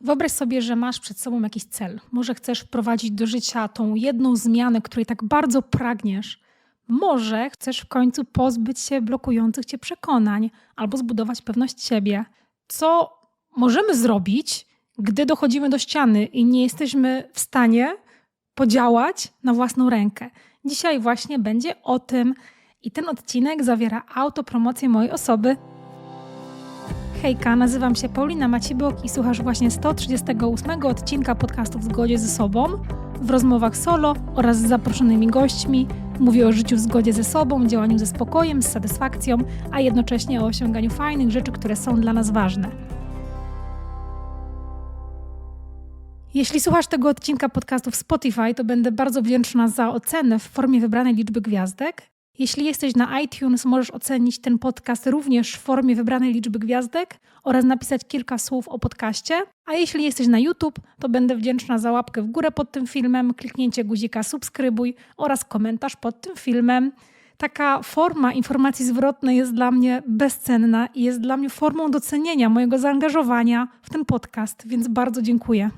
Wyobraź sobie, że masz przed sobą jakiś cel. Może chcesz wprowadzić do życia tą jedną zmianę, której tak bardzo pragniesz. Może chcesz w końcu pozbyć się blokujących cię przekonań albo zbudować pewność siebie. Co możemy zrobić, gdy dochodzimy do ściany i nie jesteśmy w stanie podziałać na własną rękę? Dzisiaj właśnie będzie o tym i ten odcinek zawiera autopromocję mojej osoby. Hejka, nazywam się Paulina Macibok i słuchasz właśnie 138 odcinka podcastu w zgodzie ze sobą. W rozmowach solo oraz z zaproszonymi gośćmi mówię o życiu w zgodzie ze sobą, działaniu ze spokojem, z satysfakcją, a jednocześnie o osiąganiu fajnych rzeczy, które są dla nas ważne. Jeśli słuchasz tego odcinka podcastu w Spotify, to będę bardzo wdzięczna za ocenę w formie wybranej liczby gwiazdek. Jeśli jesteś na iTunes, możesz ocenić ten podcast również w formie wybranej liczby gwiazdek oraz napisać kilka słów o podcaście. A jeśli jesteś na YouTube, to będę wdzięczna za łapkę w górę pod tym filmem, kliknięcie guzika subskrybuj oraz komentarz pod tym filmem. Taka forma informacji zwrotnej jest dla mnie bezcenna i jest dla mnie formą docenienia mojego zaangażowania w ten podcast, więc bardzo dziękuję.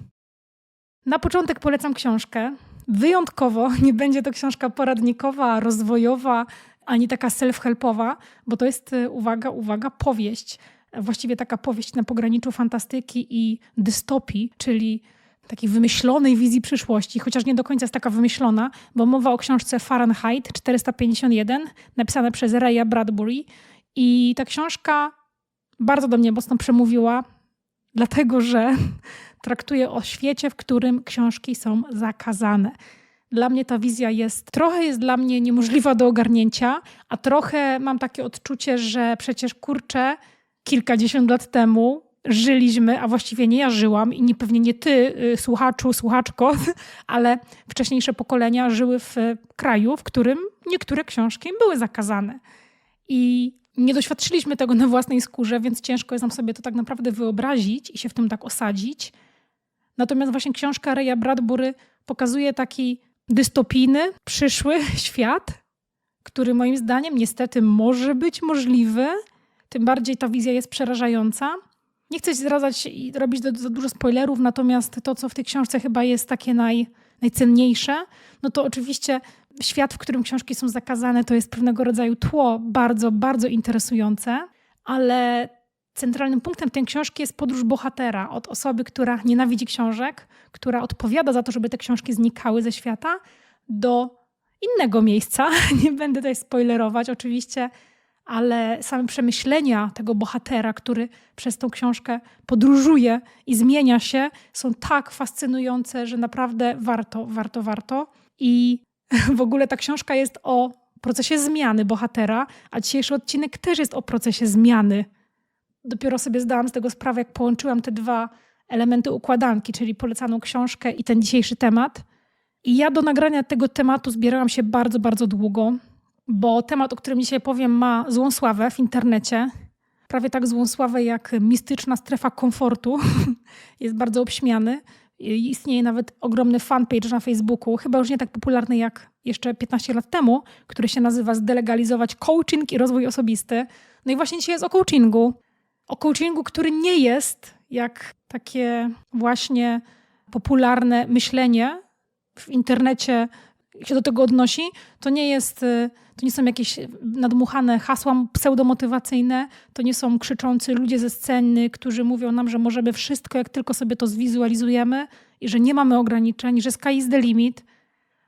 Na początek polecam książkę. Wyjątkowo nie będzie to książka poradnikowa, rozwojowa, ani taka self-helpowa, bo to jest, y, uwaga, uwaga, powieść. Właściwie taka powieść na pograniczu fantastyki i dystopii, czyli takiej wymyślonej wizji przyszłości, chociaż nie do końca jest taka wymyślona, bo mowa o książce Fahrenheit 451, napisane przez Raya Bradbury. I ta książka bardzo do mnie mocno przemówiła, dlatego że traktuje o świecie, w którym książki są zakazane. Dla mnie ta wizja jest, trochę jest dla mnie niemożliwa do ogarnięcia, a trochę mam takie odczucie, że przecież kurczę, kilkadziesiąt lat temu żyliśmy, a właściwie nie ja żyłam i nie, pewnie nie ty, y, słuchaczu, słuchaczko, ale wcześniejsze pokolenia żyły w kraju, w którym niektóre książki były zakazane. I nie doświadczyliśmy tego na własnej skórze, więc ciężko jest nam sobie to tak naprawdę wyobrazić i się w tym tak osadzić. Natomiast właśnie książka Reya Bradbury pokazuje taki dystopijny, przyszły świat, który moim zdaniem niestety może być możliwy. Tym bardziej ta wizja jest przerażająca. Nie chcę zdradzać i robić za dużo spoilerów, natomiast to, co w tej książce chyba jest takie naj, najcenniejsze, no to oczywiście świat, w którym książki są zakazane, to jest pewnego rodzaju tło bardzo, bardzo interesujące, ale centralnym punktem tej książki jest podróż bohatera od osoby, która nienawidzi książek, która odpowiada za to, żeby te książki znikały ze świata, do innego miejsca. Nie będę tutaj spoilerować oczywiście, ale same przemyślenia tego bohatera, który przez tą książkę podróżuje i zmienia się, są tak fascynujące, że naprawdę warto, warto, warto. I w ogóle ta książka jest o procesie zmiany bohatera, a dzisiejszy odcinek też jest o procesie zmiany dopiero sobie zdałam z tego sprawę, jak połączyłam te dwa elementy układanki, czyli polecaną książkę i ten dzisiejszy temat. I ja do nagrania tego tematu zbierałam się bardzo, bardzo długo, bo temat, o którym dzisiaj powiem, ma złą sławę w internecie. Prawie tak złą sławę jak mistyczna strefa komfortu. Jest bardzo obśmiany. Istnieje nawet ogromny fanpage na Facebooku, chyba już nie tak popularny jak jeszcze 15 lat temu, który się nazywa Zdelegalizować coaching i rozwój osobisty. No i właśnie dzisiaj jest o coachingu o coachingu, który nie jest jak takie właśnie popularne myślenie w internecie się do tego odnosi, to nie jest, y, to nie są jakieś nadmuchane hasła pseudomotywacyjne, to nie są krzyczący ludzie ze sceny, którzy mówią nam, że możemy wszystko, jak tylko sobie to zwizualizujemy i że nie mamy ograniczeń, że sky is the limit.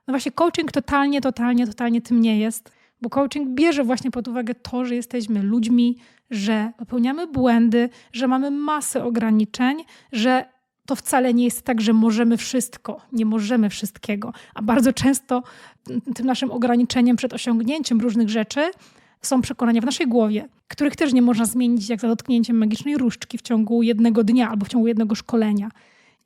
No właśnie coaching totalnie, totalnie, totalnie tym nie jest, bo coaching bierze właśnie pod uwagę to, że jesteśmy ludźmi, że popełniamy błędy, że mamy masę ograniczeń, że to wcale nie jest tak, że możemy wszystko, nie możemy wszystkiego. A bardzo często tym naszym ograniczeniem przed osiągnięciem różnych rzeczy są przekonania w naszej głowie, których też nie można zmienić jak za dotknięciem magicznej różdżki w ciągu jednego dnia albo w ciągu jednego szkolenia.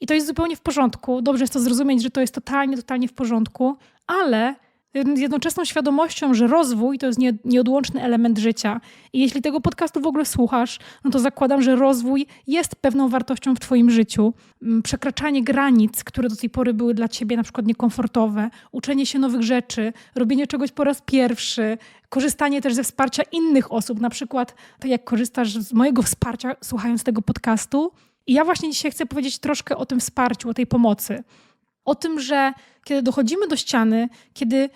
I to jest zupełnie w porządku. Dobrze jest to zrozumieć, że to jest totalnie, totalnie w porządku, ale jednoczesną świadomością, że rozwój to jest nieodłączny element życia. I jeśli tego podcastu w ogóle słuchasz, no to zakładam, że rozwój jest pewną wartością w Twoim życiu. Mm, przekraczanie granic, które do tej pory były dla Ciebie na przykład niekomfortowe, uczenie się nowych rzeczy, robienie czegoś po raz pierwszy, korzystanie też ze wsparcia innych osób, na przykład tak jak korzystasz z mojego wsparcia słuchając tego podcastu I ja właśnie dzisiaj chcę powiedzieć troszkę o tym wsparciu, o tej pomocy. O tym, że kiedy dochodzimy do ściany, kiedy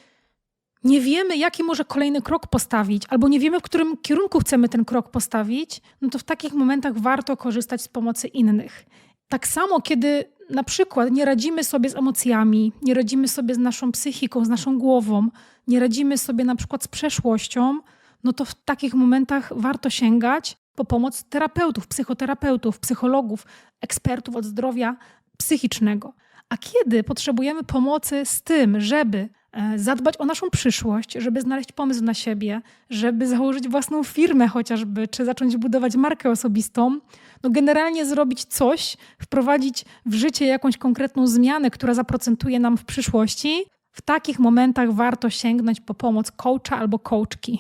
nie wiemy, jaki może kolejny krok postawić, albo nie wiemy, w którym kierunku chcemy ten krok postawić, no to w takich momentach warto korzystać z pomocy innych. Tak samo, kiedy na przykład nie radzimy sobie z emocjami, nie radzimy sobie z naszą psychiką, z naszą głową, nie radzimy sobie na przykład z przeszłością, no to w takich momentach warto sięgać po pomoc terapeutów, psychoterapeutów, psychologów, ekspertów od zdrowia psychicznego. A kiedy potrzebujemy pomocy z tym, żeby e, zadbać o naszą przyszłość, żeby znaleźć pomysł na siebie, żeby założyć własną firmę chociażby, czy zacząć budować markę osobistą, no generalnie zrobić coś, wprowadzić w życie jakąś konkretną zmianę, która zaprocentuje nam w przyszłości, w takich momentach warto sięgnąć po pomoc coacha albo coachki.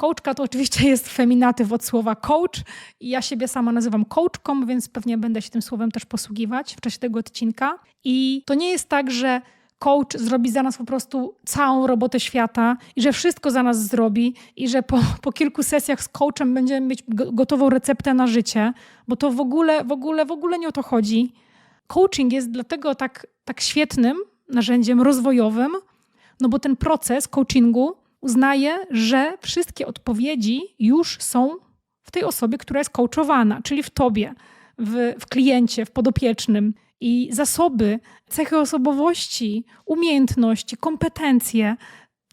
Coachka to oczywiście jest feminatyw od słowa coach i ja siebie sama nazywam coachką, więc pewnie będę się tym słowem też posługiwać w czasie tego odcinka. I to nie jest tak, że coach zrobi za nas po prostu całą robotę świata i że wszystko za nas zrobi i że po, po kilku sesjach z coachem będziemy mieć gotową receptę na życie, bo to w ogóle, w ogóle, w ogóle nie o to chodzi. Coaching jest dlatego tak, tak świetnym narzędziem rozwojowym, no bo ten proces coachingu uznaje, że wszystkie odpowiedzi już są w tej osobie, która jest coachowana, czyli w tobie, w, w kliencie, w podopiecznym. I zasoby, cechy osobowości, umiejętności, kompetencje,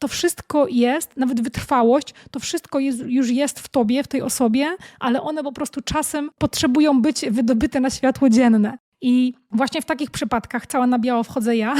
to wszystko jest, nawet wytrwałość, to wszystko jest, już jest w tobie, w tej osobie, ale one po prostu czasem potrzebują być wydobyte na światło dzienne. I właśnie w takich przypadkach cała na biało wchodzę ja,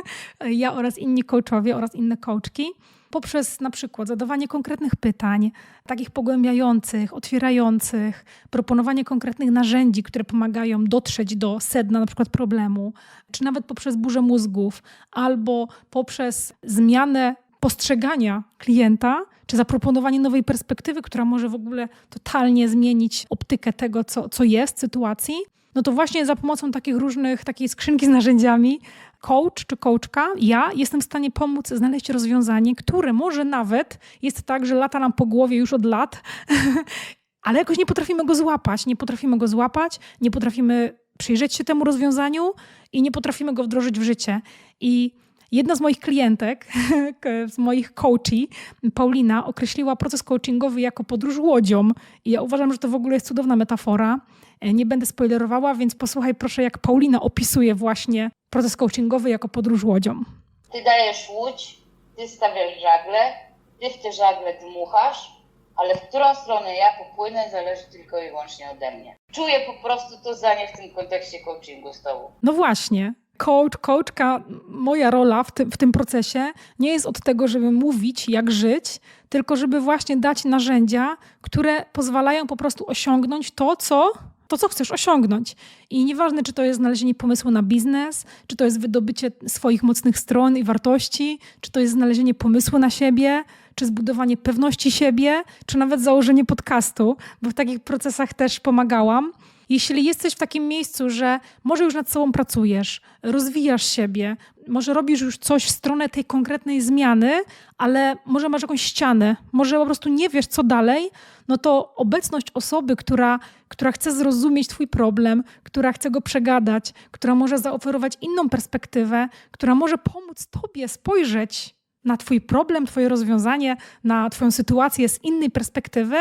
ja oraz inni coachowie oraz inne coachki, poprzez na przykład zadawanie konkretnych pytań, takich pogłębiających, otwierających, proponowanie konkretnych narzędzi, które pomagają dotrzeć do sedna na przykład problemu, czy nawet poprzez burzę mózgów, albo poprzez zmianę postrzegania klienta, czy zaproponowanie nowej perspektywy, która może w ogóle totalnie zmienić optykę tego, co, co jest w sytuacji, no to właśnie za pomocą takich różnych, takiej skrzynki z narzędziami, coach czy coachka, ja jestem w stanie pomóc znaleźć rozwiązanie, które może nawet jest tak, że lata nam po głowie już od lat, ale jakoś nie potrafimy go złapać, nie potrafimy go złapać, nie potrafimy przyjrzeć się temu rozwiązaniu i nie potrafimy go wdrożyć w życie. I Jedna z moich klientek, z moich coachi, Paulina, określiła proces coachingowy jako podróż łodzią. I ja uważam, że to w ogóle jest cudowna metafora. E, nie będę spoilerowała, więc posłuchaj proszę, jak Paulina opisuje właśnie proces coachingowy jako podróż łodzią. Ty dajesz łódź, ty stawiasz żagle, ty w te żagle dmuchasz, ale w którą stronę ja popłynę zależy tylko i wyłącznie ode mnie. Czuję po prostu to zdanie w tym kontekście coachingu z tobą. No właśnie coach, coachka, moja rola w tym, w tym procesie nie jest od tego, żeby mówić, jak żyć, tylko żeby właśnie dać narzędzia, które pozwalają po prostu osiągnąć to, co to, co chcesz osiągnąć. I nieważne, czy to jest znalezienie pomysłu na biznes, czy to jest wydobycie swoich mocnych stron i wartości, czy to jest znalezienie pomysłu na siebie, czy zbudowanie pewności siebie, czy nawet założenie podcastu, bo w takich procesach też pomagałam. Jeśli jesteś w takim miejscu, że może już nad sobą pracujesz, rozwijasz siebie, może robisz już coś w stronę tej konkretnej zmiany, ale może masz jakąś ścianę, może po prostu nie wiesz, co dalej, no to obecność osoby, która, która chce zrozumieć Twój problem, która chce go przegadać, która może zaoferować inną perspektywę, która może pomóc Tobie spojrzeć na Twój problem, Twoje rozwiązanie, na Twoją sytuację z innej perspektywy,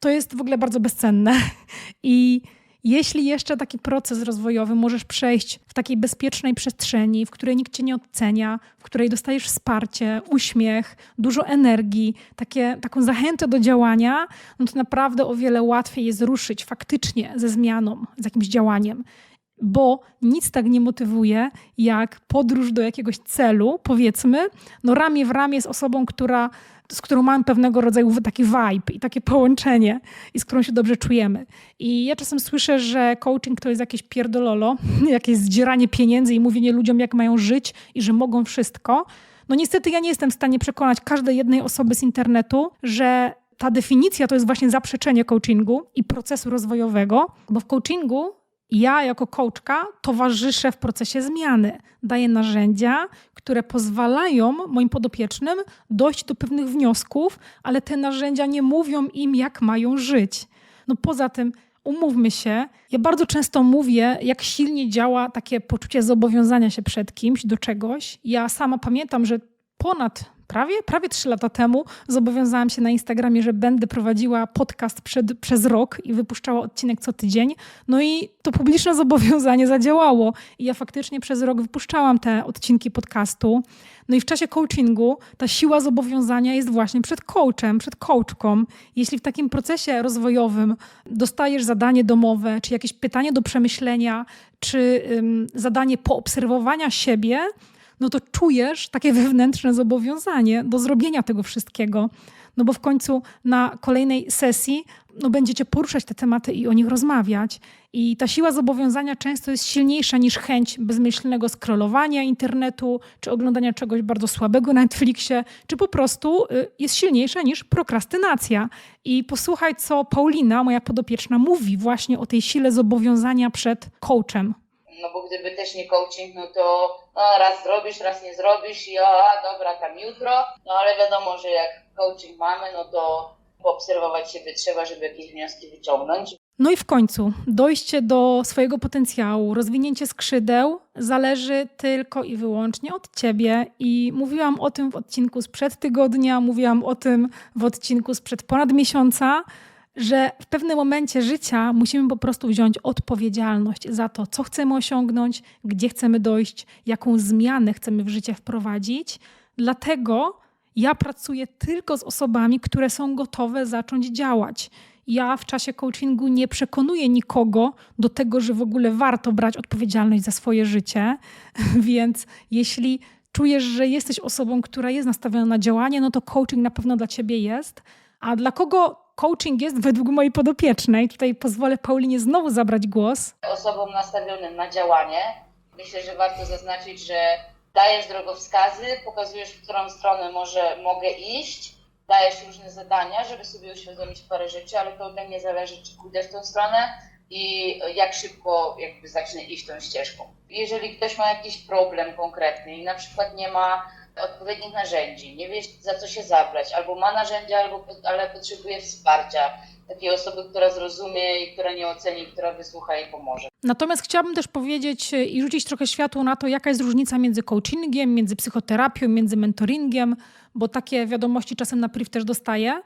to jest w ogóle bardzo bezcenne. I jeśli jeszcze taki proces rozwojowy możesz przejść w takiej bezpiecznej przestrzeni, w której nikt cię nie ocenia, w której dostajesz wsparcie, uśmiech, dużo energii, takie, taką zachętę do działania, no to naprawdę o wiele łatwiej jest ruszyć faktycznie ze zmianą, z jakimś działaniem bo nic tak nie motywuje jak podróż do jakiegoś celu, powiedzmy, no ramię w ramię z osobą, która z którą mamy pewnego rodzaju taki vibe i takie połączenie i z którą się dobrze czujemy. I ja czasem słyszę, że coaching to jest jakieś pierdololo, jakieś zdzieranie pieniędzy i mówienie ludziom, jak mają żyć i że mogą wszystko. No niestety ja nie jestem w stanie przekonać każdej jednej osoby z internetu, że ta definicja to jest właśnie zaprzeczenie coachingu i procesu rozwojowego, bo w coachingu ja jako coachka towarzyszę w procesie zmiany. Daję narzędzia, które pozwalają moim podopiecznym dojść do pewnych wniosków, ale te narzędzia nie mówią im, jak mają żyć. No poza tym, umówmy się, ja bardzo często mówię, jak silnie działa takie poczucie zobowiązania się przed kimś do czegoś. Ja sama pamiętam, że ponad prawie, prawie trzy lata temu zobowiązałam się na Instagramie, że będę prowadziła podcast przed, przez rok i wypuszczała odcinek co tydzień. No i to publiczne zobowiązanie zadziałało. I ja faktycznie przez rok wypuszczałam te odcinki podcastu. No i w czasie coachingu ta siła zobowiązania jest właśnie przed coachem, przed coachką. Jeśli w takim procesie rozwojowym dostajesz zadanie domowe, czy jakieś pytanie do przemyślenia, czy zadanie poobserwowania siebie, no to czujesz takie wewnętrzne zobowiązanie do zrobienia tego wszystkiego. No bo w końcu na kolejnej sesji no będziecie poruszać te tematy i o nich rozmawiać. I ta siła zobowiązania często jest silniejsza niż chęć bezmyślnego scrollowania internetu, czy oglądania czegoś bardzo słabego na Netflixie, czy po prostu y, jest silniejsza niż prokrastynacja. I posłuchaj, co Paulina, moja podopieczna, mówi właśnie o tej sile zobowiązania przed coachem. No bo gdyby też nie coaching, no to no, raz zrobisz, raz nie zrobisz i a dobra, tam jutro. No ale wiadomo, że jak coaching mamy, no to poobserwować siebie trzeba, żeby jakieś wnioski wyciągnąć. No i w końcu dojście do swojego potencjału, rozwinięcie skrzydeł zależy tylko i wyłącznie od ciebie. I mówiłam o tym w odcinku sprzed tygodnia, mówiłam o tym w odcinku sprzed ponad miesiąca, że w pewnym momencie życia musimy po prostu wziąć odpowiedzialność za to, co chcemy osiągnąć, gdzie chcemy dojść, jaką zmianę chcemy w życie wprowadzić. Dlatego ja pracuję tylko z osobami, które są gotowe zacząć działać. Ja w czasie coachingu nie przekonuję nikogo do tego, że w ogóle warto brać odpowiedzialność za swoje życie, więc jeśli czujesz, że jesteś osobą, która jest nastawiona na działanie, no to coaching na pewno dla ciebie jest. A dla kogo coaching jest według mojej podopiecznej? Tutaj pozwolę Paulinie znowu zabrać głos. Osobom nastawionym na działanie, myślę, że warto zaznaczyć, że dajesz drogowskazy, pokazujesz, w którą stronę może mogę iść, dajesz różne zadania, żeby sobie uświadomić parę rzeczy, ale to ode mnie zależy, czy pójdę w tą stronę i jak szybko jakby zacznę iść tą ścieżką. Jeżeli ktoś ma jakiś problem konkretny i na przykład nie ma odpowiednich narzędzi, nie wie za co się zabrać, albo ma narzędzia, albo, ale potrzebuje wsparcia, takiej osoby, która zrozumie i która nie oceni, która wysłucha i pomoże. Natomiast chciałabym też powiedzieć e, i rzucić trochę światło na to, jaka jest różnica między coachingiem, między psychoterapią, między mentoringiem, bo takie wiadomości czasem na priv też dostaję.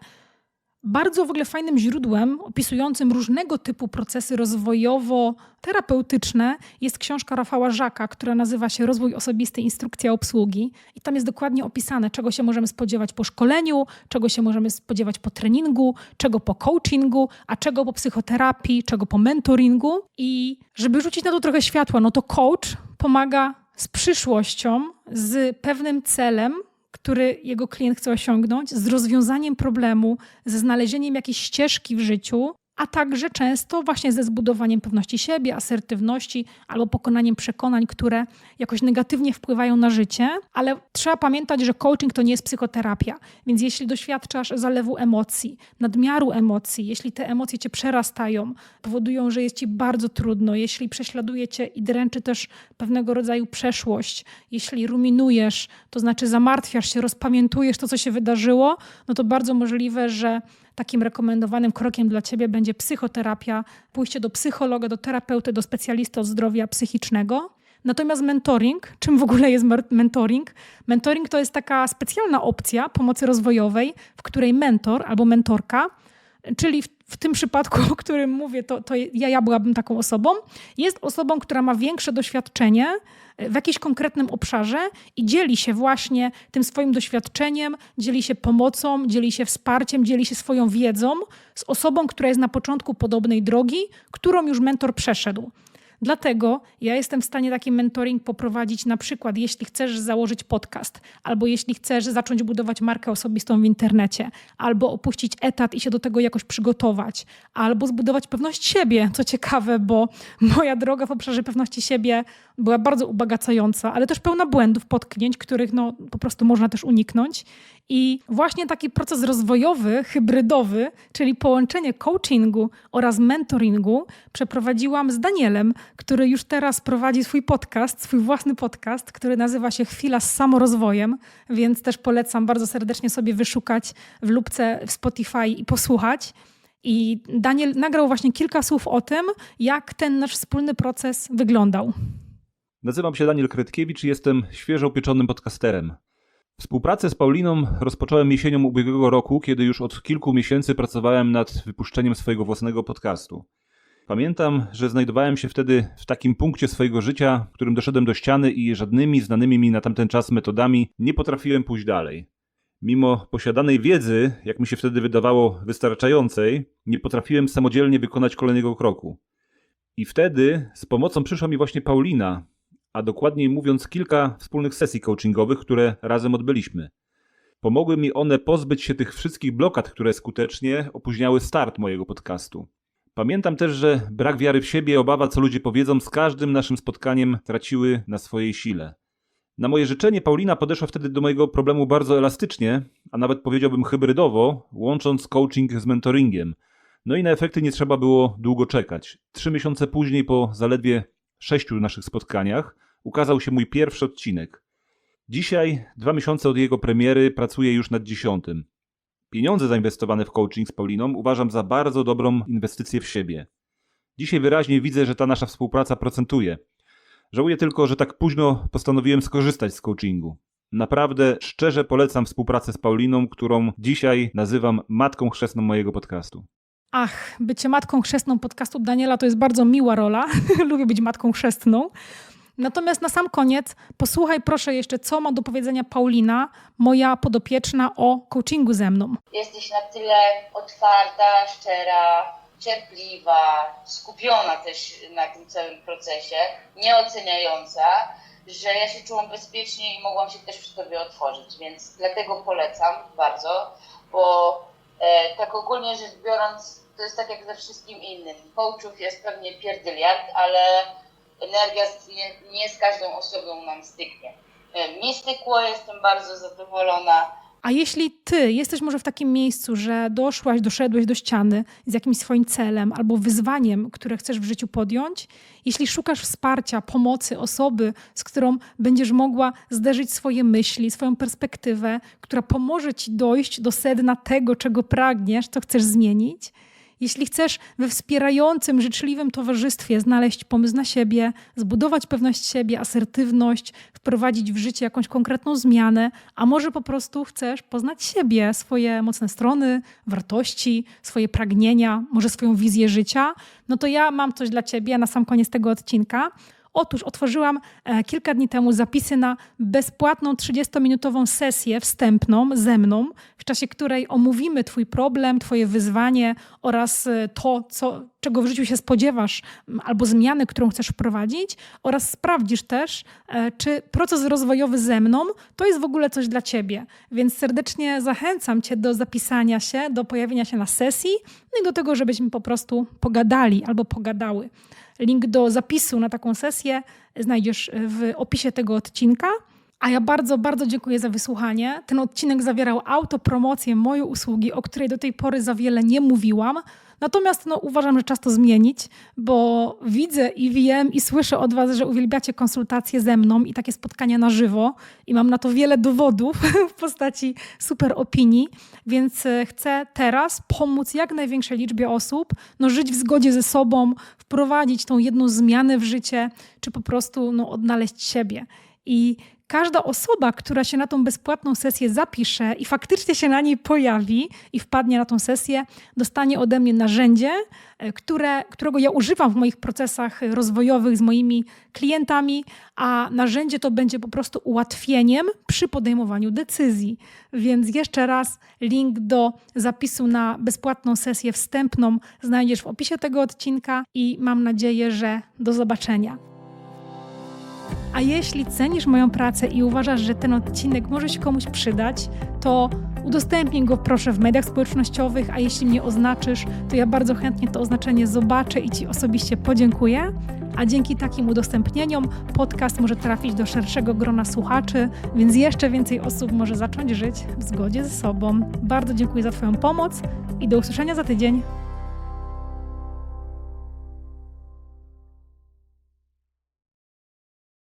Bardzo w ogóle fajnym źródłem opisującym różnego typu procesy rozwojowo-terapeutyczne jest książka Rafała Żaka, która nazywa się Rozwój osobisty, instrukcja obsługi. I tam jest dokładnie opisane, czego się możemy spodziewać po szkoleniu, czego się możemy spodziewać po treningu, czego po coachingu, a czego po psychoterapii, czego po mentoringu. I żeby rzucić na to trochę światła, no to coach pomaga z przyszłością, z pewnym celem, który jego klient chce osiągnąć, z rozwiązaniem problemu, ze znalezieniem jakiejś ścieżki w życiu, a także często właśnie ze zbudowaniem pewności siebie, asertywności albo pokonaniem przekonań, które jakoś negatywnie wpływają na życie. Ale trzeba pamiętać, że coaching to nie jest psychoterapia, więc jeśli doświadczasz zalewu emocji, nadmiaru emocji, jeśli te emocje cię przerastają, powodują, że jest ci bardzo trudno, jeśli prześladuje cię i dręczy też pewnego rodzaju przeszłość, jeśli ruminujesz, to znaczy zamartwiasz się, rozpamiętujesz to, co się wydarzyło, no to bardzo możliwe, że takim rekomendowanym krokiem dla ciebie będzie psychoterapia, pójście do psychologa, do terapeuty, do specjalisty od zdrowia psychicznego. Natomiast mentoring, czym w ogóle jest mentoring? Mentoring to jest taka specjalna opcja pomocy rozwojowej, w której mentor albo mentorka, czyli w, w tym przypadku, o którym mówię, to, to ja, ja byłabym taką osobą, jest osobą, która ma większe doświadczenie w jakimś konkretnym obszarze i dzieli się właśnie tym swoim doświadczeniem, dzieli się pomocą, dzieli się wsparciem, dzieli się swoją wiedzą z osobą, która jest na początku podobnej drogi, którą już mentor przeszedł. Dlatego ja jestem w stanie taki mentoring poprowadzić na przykład, jeśli chcesz założyć podcast, albo jeśli chcesz zacząć budować markę osobistą w internecie, albo opuścić etat i się do tego jakoś przygotować, albo zbudować pewność siebie. Co ciekawe, bo moja droga w obszarze pewności siebie była bardzo ubogacająca, ale też pełna błędów, potknięć, których no, po prostu można też uniknąć. I właśnie taki proces rozwojowy, hybrydowy, czyli połączenie coachingu oraz mentoringu, przeprowadziłam z Danielem, który już teraz prowadzi swój podcast, swój własny podcast, który nazywa się Chwila z samorozwojem, więc też polecam bardzo serdecznie sobie wyszukać w lubce w Spotify i posłuchać. I Daniel nagrał właśnie kilka słów o tym, jak ten nasz wspólny proces wyglądał. Nazywam się Daniel Kretkiewicz i jestem świeżo upieczonym podcasterem. Współpracę z Pauliną rozpocząłem jesienią ubiegłego roku, kiedy już od kilku miesięcy pracowałem nad wypuszczeniem swojego własnego podcastu. Pamiętam, że znajdowałem się wtedy w takim punkcie swojego życia, w którym doszedłem do ściany i żadnymi znanymi mi na tamten czas metodami nie potrafiłem pójść dalej. Mimo posiadanej wiedzy, jak mi się wtedy wydawało, wystarczającej, nie potrafiłem samodzielnie wykonać kolejnego kroku. I wtedy z pomocą przyszła mi właśnie Paulina, a dokładniej mówiąc kilka wspólnych sesji coachingowych, które razem odbyliśmy. Pomogły mi one pozbyć się tych wszystkich blokad, które skutecznie opóźniały start mojego podcastu. Pamiętam też, że brak wiary w siebie, obawa co ludzie powiedzą, z każdym naszym spotkaniem traciły na swojej sile. Na moje życzenie Paulina podeszła wtedy do mojego problemu bardzo elastycznie, a nawet powiedziałbym hybrydowo, łącząc coaching z mentoringiem. No i na efekty nie trzeba było długo czekać. Trzy miesiące później, po zaledwie sześciu naszych spotkaniach, ukazał się mój pierwszy odcinek. Dzisiaj, dwa miesiące od jego premiery, pracuję już nad dziesiątym. Pieniądze zainwestowane w coaching z Pauliną uważam za bardzo dobrą inwestycję w siebie. Dzisiaj wyraźnie widzę, że ta nasza współpraca procentuje. Żałuję tylko, że tak późno postanowiłem skorzystać z coachingu. Naprawdę szczerze polecam współpracę z Pauliną, którą dzisiaj nazywam matką chrzestną mojego podcastu. Ach, bycie matką chrzestną podcastu Daniela to jest bardzo miła rola. Lubię być matką chrzestną. Natomiast na sam koniec posłuchaj proszę jeszcze, co ma do powiedzenia Paulina, moja podopieczna, o coachingu ze mną. Jesteś na tyle otwarta, szczera, cierpliwa, skupiona też na tym całym procesie, nieoceniająca, że ja się czułam bezpiecznie i mogłam się też przy Tobie otworzyć, więc dlatego polecam bardzo, bo e, tak ogólnie rzecz biorąc, to jest tak jak ze wszystkim innym. Coachów jest pewnie pierdyliard, ale energia nie, nie z każdą osobą nam styknie. E, mi stykło, jestem bardzo zadowolona. A jeśli ty jesteś może w takim miejscu, że doszłaś, doszedłeś do ściany z jakimś swoim celem albo wyzwaniem, które chcesz w życiu podjąć, jeśli szukasz wsparcia, pomocy, osoby, z którą będziesz mogła zderzyć swoje myśli, swoją perspektywę, która pomoże ci dojść do sedna tego, czego pragniesz, co chcesz zmienić, jeśli chcesz we wspierającym, życzliwym towarzystwie znaleźć pomysł na siebie, zbudować pewność siebie, asertywność, wprowadzić w życie jakąś konkretną zmianę, a może po prostu chcesz poznać siebie, swoje mocne strony, wartości, swoje pragnienia, może swoją wizję życia, no to ja mam coś dla ciebie na sam koniec tego odcinka. Otóż otworzyłam e, kilka dni temu zapisy na bezpłatną 30-minutową sesję wstępną ze mną, w czasie której omówimy Twój problem, Twoje wyzwanie oraz e, to, co, czego w życiu się spodziewasz, albo zmiany, którą chcesz wprowadzić, oraz sprawdzisz też, e, czy proces rozwojowy ze mną to jest w ogóle coś dla Ciebie. Więc serdecznie zachęcam Cię do zapisania się, do pojawienia się na sesji, no i do tego, żebyśmy po prostu pogadali albo pogadały. Link do zapisu na taką sesję znajdziesz w opisie tego odcinka. A ja bardzo, bardzo dziękuję za wysłuchanie. Ten odcinek zawierał autopromocję mojej usługi, o której do tej pory za wiele nie mówiłam. Natomiast no, uważam, że czas to zmienić, bo widzę i wiem i słyszę od Was, że uwielbiacie konsultacje ze mną i takie spotkania na żywo i mam na to wiele dowodów w postaci super opinii, więc e, chcę teraz pomóc jak największej liczbie osób no, żyć w zgodzie ze sobą, wprowadzić tą jedną zmianę w życie, czy po prostu no, odnaleźć siebie. I każda osoba, która się na tą bezpłatną sesję zapisze i faktycznie się na niej pojawi i wpadnie na tą sesję, dostanie ode mnie narzędzie, e, które, którego ja używam w moich procesach rozwojowych z moimi klientami, a narzędzie to będzie po prostu ułatwieniem przy podejmowaniu decyzji. Więc jeszcze raz link do zapisu na bezpłatną sesję wstępną znajdziesz w opisie tego odcinka i mam nadzieję, że do zobaczenia. A jeśli cenisz moją pracę i uważasz, że ten odcinek może się komuś przydać, to udostępnij go proszę w mediach społecznościowych, a jeśli mnie oznaczysz, to ja bardzo chętnie to oznaczenie zobaczę i Ci osobiście podziękuję. A dzięki takim udostępnieniom podcast może trafić do szerszego grona słuchaczy, więc jeszcze więcej osób może zacząć żyć w zgodzie ze sobą. Bardzo dziękuję za Twoją pomoc i do usłyszenia za tydzień.